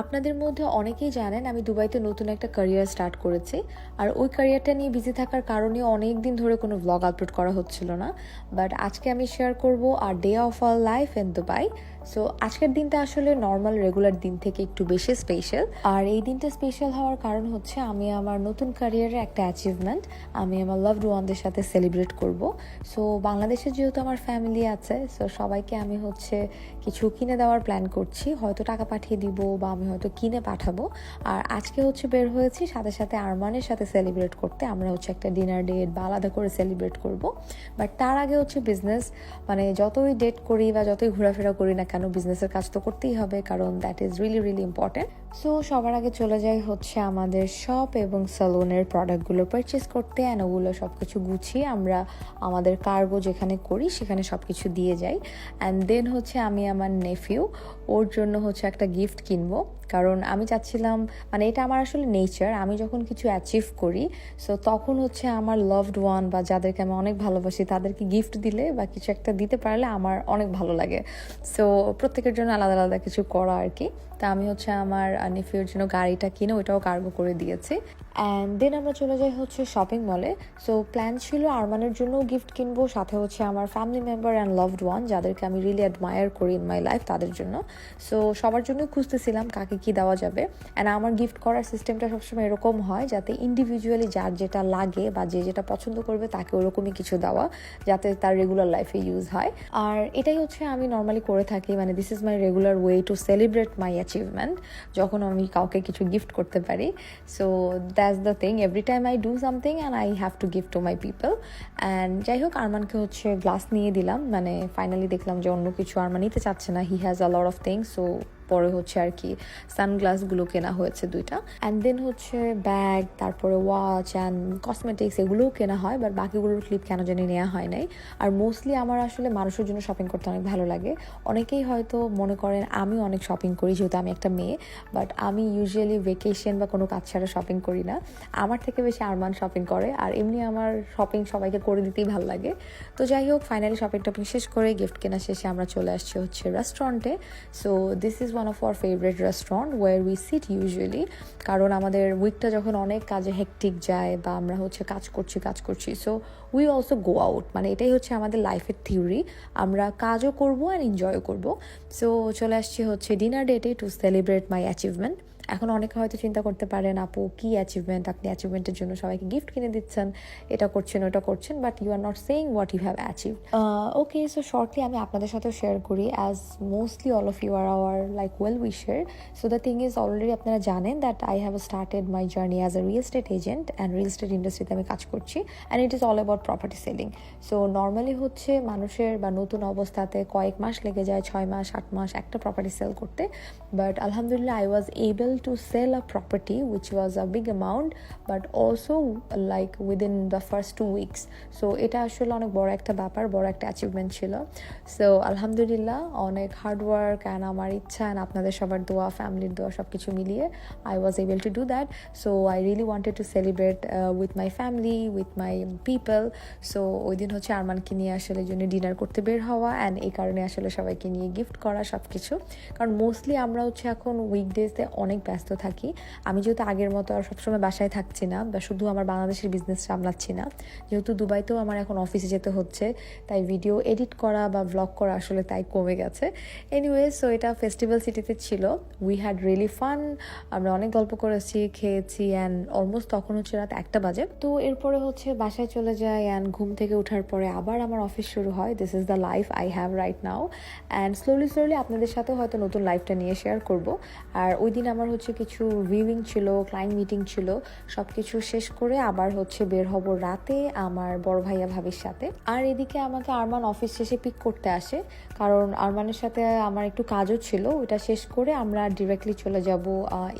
আপনাদের মধ্যে অনেকেই জানেন আমি দুবাইতে নতুন একটা ক্যারিয়ার স্টার্ট করেছি। আর ওই ক্যারিয়ারটা নিয়ে বিজি থাকার কারণে অনেক দিন ধরে কোনো ব্লগ আপলোড করা হচ্ছিল না। বাট আজকে আমি শেয়ার করব our day of our life in Dubai so আজকের দিনটা আসলে নর্মাল রেগুলার দিন থেকে একটু বেশি স্পেশাল আর এই দিনটা স্পেশাল হওয়ার কারণ হচ্ছে আমি আমার নতুন ক্যারিয়ারের একটা অ্যাচিভমেন্ট আমি আমার লাভড ওয়ানদের সাথে সেলিব্রেট করব। সো বাংলাদেশে যেহেতু আমার ফ্যামিলি আছে সো সবাইকে আমি হচ্ছে কিছু কিনে দেওয়ার প্ল্যান করছি। হয়তো টাকা পাঠিয়ে দিব বা আমি হয়তো কিনে পাঠাবো। আর আজকে হচ্ছে বের হয়েছি, সাথে সাথে আরমানের সাথে সেলিব্রেট করতে। আমরা হচ্ছে একটা ডিনার ডেট বা আলাদা করে সেলিব্রেট করব। বাট তার আগে হচ্ছে বিজনেস মানে যতই ডেট করি বা যতই ঘোরাফেরা করি না কেন বিজনেসের কাজ তো করতেই হবে। কারণ that is really really important so সবার আগে চলে যাই হচ্ছে আমাদের শপ এবং স্যালুনের প্রোডাক্টগুলো পারচেস করতে। অ্যান্ড ওগুলো সব কিছু গুছিয়ে আমরা আমাদের কার্গো যেখানে করি, সেখানে সব কিছু দিয়ে যাই। অ্যান্ড দেন হচ্ছে আমি আমার নেফিউ ওর জন্য হচ্ছে একটা গিফট কিনবো। কারণ আমি চাচ্ছিলাম মানে এটা আমার আসলে নেচার আমি যখন কিছু অ্যাচিভ করি সো তখন হচ্ছে আমার লাভড ওয়ান বা যাদেরকে আমি অনেক ভালোবাসি, তাদেরকে গিফট দিলে বা কিছু একটা দিতে পারলে আমার অনেক ভালো লাগে। সো প্রত্যেকের জন্য আলাদা আলাদা কিছু করা আর কি। তা আমি হচ্ছে আমার নেফিউর জন্য গাড়িটা কিনে ওইটাও কার্গো করে দিয়েছি। অ্যান্ড দেন আমরা চলে যাই হচ্ছে শপিং মলে সো প্ল্যান ছিল আরমানের জন্য গিফট কিনবো, সাথে হচ্ছে আমার family member and loved one যাদেরকে আমি রিলি অ্যাডমায়ার করি ইন মাই লাইফ তাদের জন্য। সো সবার জন্য খুঁজতেছিলাম কাকে কি দেওয়া যাবে। অ্যান্ড আমার গিফট করার সিস্টেমটা সবসময় এরকম হয় যাতে ইন্ডিভিজুয়ালি যার যেটা লাগে বা যে যেটা পছন্দ করবে তাকে ওরকমই কিছু দেওয়া, যাতে তার রেগুলার লাইফে ইউজ হয়। আর এটাই হচ্ছে আমি নর্মালি করে থাকি মানে this is my regular way to celebrate my achievement যখন আমি কাউকে কিছু গিফট করতে পারি। So that's the thing every time I do something and I have to gift to my people and যাই হোক আরমানকে হচ্ছে গ্লাস নিয়ে দিলাম। মানে ফাইনালি দেখলাম যে অন্য কিছু আরমান নিতে চাচ্ছে না। He has a lot of things so পরে হচ্ছে আর কি সানগ্লাসগুলো কেনা হয়েছে দুইটা। অ্যান্ড দেন হচ্ছে ব্যাগ তারপরে ওয়াচ অ্যান্ড কসমেটিক্স এগুলোও কেনা হয় বাট বাকিগুলোর ক্লিপ কেন জানি নেওয়া হয় নাই। আর মোস্টলি আমার আসলে মানুষের জন্য শপিং করতে অনেক ভালো লাগে। অনেকেই হয়তো মনে করেন আমি অনেক শপিং করি, যেহেতু আমি একটা মেয়ে বাট আমি ইউজুয়ালি ভেকেশন বা কোনো কাজ ছাড়া শপিং করি না। আমার থেকে বেশি আরমান শপিং করে, আর এমনি আমার শপিং সবাইকে করে দিতেই ভালো লাগে। তো যাই হোক ফাইনালি শপিং টপিং শেষ করে গিফট কেনা শেষে আমরা চলে আসছি হচ্ছে রেস্টুরেন্টে so this is one of our favourite restaurant where we sit usually কারণ আমাদের উইকটা যখন অনেক কাজে হেকটিক যায় বা আমরা হচ্ছে কাজ করছি কাজ করছি so we also go out মানে এটাই হচ্ছে আমাদের লাইফের থিওরি আমরা কাজও করব অ্যান্ড এনজয়ও করব। সো চলে আসছি হচ্ছে ডিনার ডেটে টু সেলিব্রেট মাই অ্যাচিভমেন্ট এখন অনেকে হয়তো চিন্তা করতে পারেন, আপু, কি অ্যাচিভমেন্ট আপনি অ্যাচিভমেন্টের জন্য সবাইকে গিফট কিনে দিচ্ছেন, এটা করছেন, ওটা করছেন but you are not saying what you have achieve okay so shortly আমি আপনাদের সাথেও শেয়ার করি as mostly all of you are our like well wisher so the thing is already আপনারা জানেন that I have started my journey as a real estate agent and real estate ইন্ডাস্ট্রিতে আমি কাজ করছি and it is all about property selling so normally হচ্ছে মানুষের বা নতুন অবস্থাতে কয়েক মাস লেগে যায়, ছয় মাস, আট মাস একটা প্রপার্টি সেল করতে বাট আলহামদুলিল্লাহ I was able to sell a property, which was a big amount, but also, like, within the first two weeks. So, এটা আসলে অনেক বড় একটা ব্যাপার, বড় একটা অ্যাচিভমেন্ট ছিল। সো আলহামদুলিল্লাহ, অনেক হার্ড ওয়ার্ক অ্যান্ড আমার ইচ্ছা অ্যান্ড আপনাদের সবার দোয়া ফ্যামিলির দোয়া সব কিছু মিলিয়ে I was able to do that so I really wanted to celebrate with my family with my people so ওই দিন হচ্ছে আরমানকে নিয়ে আসলে জন্য ডিনার করতে বের হওয়া অ্যান্ড এই কারণে আসলে সবাইকে নিয়ে গিফট করা সব কিছু কারণ মোস্টলি আমরা হচ্ছে এখন উইকডেজে অনেক ব্যস্ত থাকি। আমি যেহেতু আগের মতো আর সবসময় বাসায় থাকছি না, বা শুধু আমার বাংলাদেশের বিজনেস সামলাচ্ছি না, যেহেতু দুবাইতেও আমার এখন অফিসে যেতে হচ্ছে, তাই ভিডিও এডিট করা বা ব্লগ করা আসলে তাই কমে গেছে। এনিওয়ে সো এটা ফেস্টিভ্যাল সিটিতে ছিল। উই হ্যাড রিয়েলি ফান আমরা অনেক গল্প করেছি, খেয়েছি অ্যান্ড অলমোস্ট তখন হচ্ছে রাত একটা বাজে। তো এরপরে হচ্ছে বাসায় চলে যায় অ্যান্ড ঘুম থেকে ওঠার পরে আবার আমার অফিস শুরু হয়। This is the life I have right now and slowly slowly আপনাদের সাথেও হয়তো নতুন লাইফটা নিয়ে শেয়ার করব। আর ওই দিন আমার হচ্ছে কিছু ভিউইং ছিল ক্লায়েন্ট মিটিং ছিল সব কিছু শেষ করে আবার হচ্ছে বের হব রাতে আমার বড় ভাইয়া ভাবির সাথে। আর এদিকে আমাকে আরমান অফিস শেষে পিক করতে আসে, কারণ আরমানের সাথে আমার একটু কাজও ছিল ওটা শেষ করে আমরা ডিরেক্টলি চলে যাব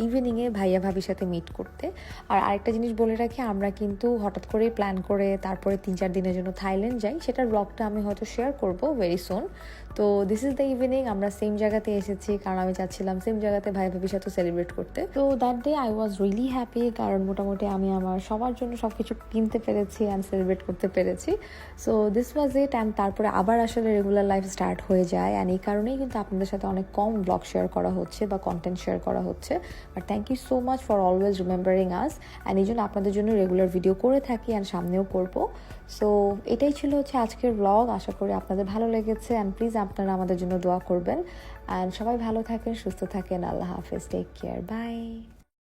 ইভিনিংয়ে ভাইয়া ভাবির সাথে মিট করতে। আর আরেকটা জিনিস বলে রাখি, আমরা কিন্তু হঠাৎ করেই প্ল্যান করে তারপরে তিন চার দিনের জন্য থাইল্যান্ড যাই, সেটার ব্লগটা আমি হয়তো শেয়ার করব ভেরি সুন তো দিস ইজ দ্য ইভিনিং আমরা সেম জায়গাতে এসেছি, কারণ আমি চাচ্ছিলাম সেম জায়গাতে ভাই ভাবির সাথে সেলিব্রেট করতে। তো that day I was really happy কারণ মোটামুটি আমি আমার সবার জন্য সব কিছু কিনতে পেরেছি অ্যান্ড সেলিব্রেট করতে পেরেছি। So this was it and তারপরে আবার আসলে রেগুলার লাইফ স্টার্ট হয়ে যায় অ্যান্ড এই কারণেই কিন্তু আপনাদের সাথে অনেক কম ব্লগ শেয়ার করা হচ্ছে বা কন্টেন্ট শেয়ার করা হচ্ছে। But thank you so much for always remembering us and এই জন্য আপনাদের জন্য রেগুলার ভিডিও করে থাকি অ্যান্ড সামনেও করব। সো এটাই ছিল হচ্ছে আজকের ব্লগ আশা করি আপনাদের ভালো লেগেছে অ্যান্ড প্লিজ আপনারা আমাদের জন্য দোয়া করবেন। অ্যান্ড সবাই ভালো থাকেন, সুস্থ থাকেন। আল্লাহ হাফেজ। Take care bye